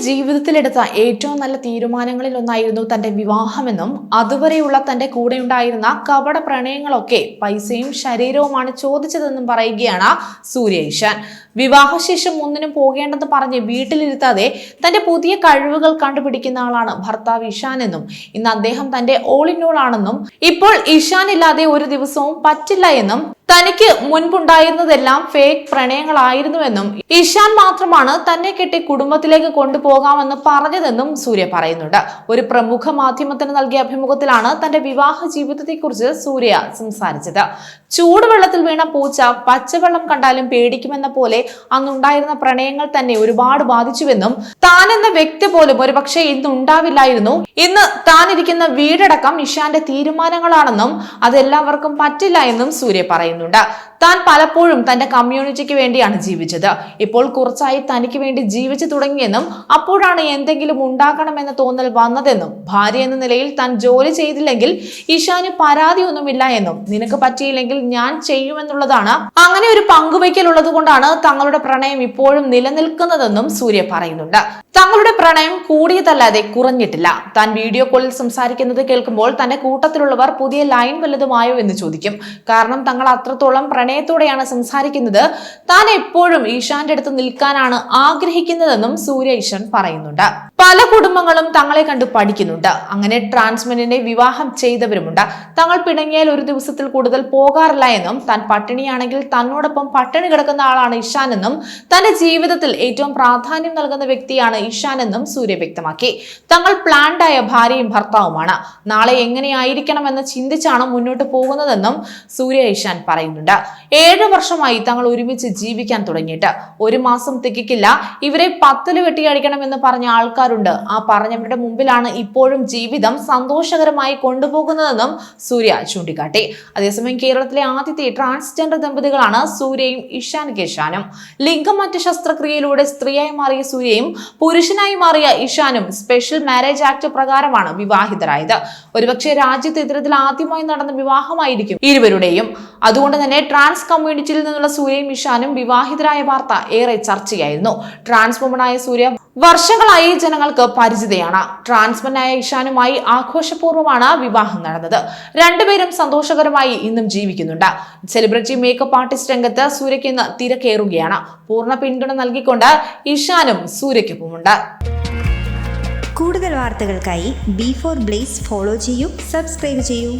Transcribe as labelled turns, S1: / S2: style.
S1: ജീവിതത്തിലെടുത്ത ഏറ്റവും നല്ല തീരുമാനങ്ങളിൽ ഒന്നായിരുന്നു തന്റെ വിവാഹമെന്നും അതുവരെയുള്ള തന്റെ കൂടെ ഉണ്ടായിരുന്ന കപട പ്രണയങ്ങളൊക്കെ പൈസയും ശരീരവുമാണ് ചോദിച്ചതെന്നും പറയുകയാണ് സൂര്യ ഇഷാൻ വിവാഹശേഷം ഒന്നിനും പോകേണ്ടെന്ന് പറഞ്ഞ് വീട്ടിലിരുത്താതെ തന്റെ പുതിയ കഴിവുകൾ കണ്ടുപിടിക്കുന്ന ആളാണ് ഭർത്താവ് ഇഷാൻ എന്നും ഇന്ന് അദ്ദേഹം തന്റെ ഓൾ ഇൻ ഓൾ ആണെന്നും ഇപ്പോൾ ഇഷാൻ ഇല്ലാതെ ഒരു ദിവസവും പറ്റില്ല എന്നും തനിക്ക് മുൻപുണ്ടായിരുന്നതെല്ലാം ഫേക്ക് പ്രണയങ്ങളായിരുന്നുവെന്നും ഇഷാൻ മാത്രമാണ് തന്നെ കെട്ടി കുടുംബത്തിലേക്ക് കൊണ്ടുപോകാമെന്ന് പറഞ്ഞതെന്നും സൂര്യ പറയുന്നുണ്ട്. ഒരു പ്രമുഖ മാധ്യമത്തിന് നൽകിയ അഭിമുഖത്തിലാണ് തന്റെ വിവാഹ ജീവിതത്തെക്കുറിച്ച് സൂര്യ സംസാരിച്ചത്. ചൂടുവെള്ളത്തിൽ വീണ പൂച്ച പച്ചവെള്ളം കണ്ടാലും പേടിക്കുമെന്ന പോലെ അന്നുണ്ടായിരുന്ന പ്രണയങ്ങൾ തന്നെ ഒരുപാട് ബാധിച്ചുവെന്നും താൻ എന്ന വ്യക്തി പോലും ഒരുപക്ഷെ ഇന്ന് ഉണ്ടാവില്ലായിരുന്നു ഇന്ന് താൻ ഇരിക്കുന്ന വീടടക്കം ഇഷാന്റെ തീരുമാനങ്ങളാണെന്നും അതെല്ലാവർക്കും പറ്റില്ല എന്നും സൂര്യ പറയുന്നുണ്ട്. താൻ പലപ്പോഴും തന്റെ കമ്മ്യൂണിറ്റിക്ക് വേണ്ടിയാണ് ജീവിച്ചത്. ഇപ്പോൾ കുറച്ചായി തനിക്ക് വേണ്ടി ജീവിച്ചു തുടങ്ങിയെന്നും അപ്പോഴാണ് എന്തെങ്കിലും ഉണ്ടാക്കണമെന്ന തോന്നൽ വന്നതെന്നും ഭാര്യ എന്ന നിലയിൽ താൻ ജോലി ചെയ്തില്ലെങ്കിൽ ഇഷാന് പരാതിയൊന്നുമില്ല എന്നും നിനക്ക് പറ്റിയില്ലെങ്കിൽ ഞാൻ ചെയ്യുമെന്നുള്ളതാണ്. അങ്ങനെ ഒരു പങ്കുവയ്ക്കൽ ഉള്ളത് കൊണ്ടാണ് തങ്ങളുടെ പ്രണയം ഇപ്പോഴും നിലനിൽക്കുന്നതെന്നും സൂര്യ പറയുന്നുണ്ട്. തങ്ങളുടെ പ്രണയം കൂടിയതല്ലാതെ കുറഞ്ഞിട്ടില്ല. താൻ വീഡിയോ കോളിൽ സംസാരിക്കുന്നത് കേൾക്കുമ്പോൾ തന്റെ കൂട്ടത്തിലുള്ളവർ പുതിയ ലൈൻ വല്ലതുമായോ എന്ന് ചോദിക്കും. കാരണം തങ്ങൾ അത്രത്തോളം പ്രണയത്തോടെയാണ് സംസാരിക്കുന്നത്. താൻ എപ്പോഴും ഈശാന്റെ അടുത്ത് നിൽക്കാനാണ് ആഗ്രഹിക്കുന്നതെന്നും സൂര്യ ഈശാൻ പറയുന്നുണ്ട്. പല കുടുംബങ്ങളും തങ്ങളെ കണ്ട് പഠിക്കുന്നുണ്ട്. അങ്ങനെ ട്രാൻസ്മെന്റിനെ വിവാഹം ചെയ്തവരുമുണ്ട്. തങ്ങൾ പിണങ്ങിയാൽ ഒരു ദിവസത്തിൽ കൂടുതൽ പോകാറില്ല എന്നും താൻ പട്ടിണിയാണെങ്കിൽ തന്നോടൊപ്പം പട്ടിണി കിടക്കുന്ന ആളാണ് ഇഷാൻ എന്നും തന്റെ ജീവിതത്തിൽ ഏറ്റവും പ്രാധാന്യം നൽകുന്ന വ്യക്തിയാണ് ഇഷാൻ എന്നും സൂര്യ വ്യക്തമാക്കി. തങ്ങൾ പ്ലാൻഡായ ഭാര്യയും ഭർത്താവുമാണ്. നാളെ എങ്ങനെയായിരിക്കണമെന്ന് ചിന്തിച്ചാണ് മുന്നോട്ട് പോകുന്നതെന്നും സൂര്യ ഇഷാൻ പറയുന്നുണ്ട്. ഏഴ് വർഷമായി തങ്ങൾ ഒരുമിച്ച് ജീവിക്കാൻ തുടങ്ങിയിട്ട്. ഒരു മാസം തികക്കില്ല ഇവരെ പത്തിൽ വെട്ടിയടിക്കണമെന്ന് പറഞ്ഞ ആൾക്കാരുണ്ട്. ആ പറഞ്ഞവരുടെ മുമ്പിലാണ് ഇപ്പോഴും ജീവിതം സന്തോഷകരമായി കൊണ്ടുപോകുന്നതെന്നും സൂര്യ ചൂണ്ടിക്കാട്ടി. അതേസമയം കേരളത്തിലെ ആദ്യത്തെ ട്രാൻസ്ജെൻഡർ ദമ്പതികളാണ് സൂര്യയും ഇഷാൻ കേശാനും. ലിംഗമറ്റ ശസ്ത്രക്രിയയിലൂടെ സ്ത്രീയായി മാറിയ സൂര്യയും പുരുഷനായി മാറിയ ഇഷാനും സ്പെഷ്യൽ മാരേജ് ആക്ട് പ്രകാരമാണ് വിവാഹിതരായത്. ഒരുപക്ഷെ രാജ്യത്ത് ഇത്തരത്തിൽ ആദ്യമായി നടന്ന വിവാഹമായിരിക്കും ഇരുവരുടെയും. അതുകൊണ്ട് തന്നെ ട്രാൻസ് കമ്മ്യൂണിറ്റിയിൽ നിന്നുള്ള സൂര്യയും ഇഷാനും വിവാഹിതരായ വാർത്ത ഏറെ ചർച്ചയായിരുന്നു. ട്രാൻസ് വുമണായ സൂര്യ വർഷങ്ങളായി ജനങ്ങൾക്ക് പരിചിതയാണ്. ട്രാൻസ്മനായ ഇഷാനുമായി ആഘോഷപൂർവമാണ് വിവാഹം നടന്നത്. രണ്ടുപേരും സന്തോഷകരമായി ഇന്നും ജീവിക്കുന്നുണ്ട്. സെലിബ്രിറ്റി മേക്കപ്പ് ആർട്ടിസ്റ്റ് രംഗത്ത് സൂര്യയ്ക്ക് ഇന്ന് തിരക്കേറുകയാണ്. പൂർണ പിന്തുണ നൽകിക്കൊണ്ട് ഇഷാനും സൂര്യയ്ക്കൊപ്പമുണ്ട്.
S2: കൂടുതൽ വാർത്തകൾക്കായി ബി ഫോർ ബ്ലേസ് ഫോളോ ചെയ്യൂ സബ്സ്ക്രൈബ് ചെയ്യൂ.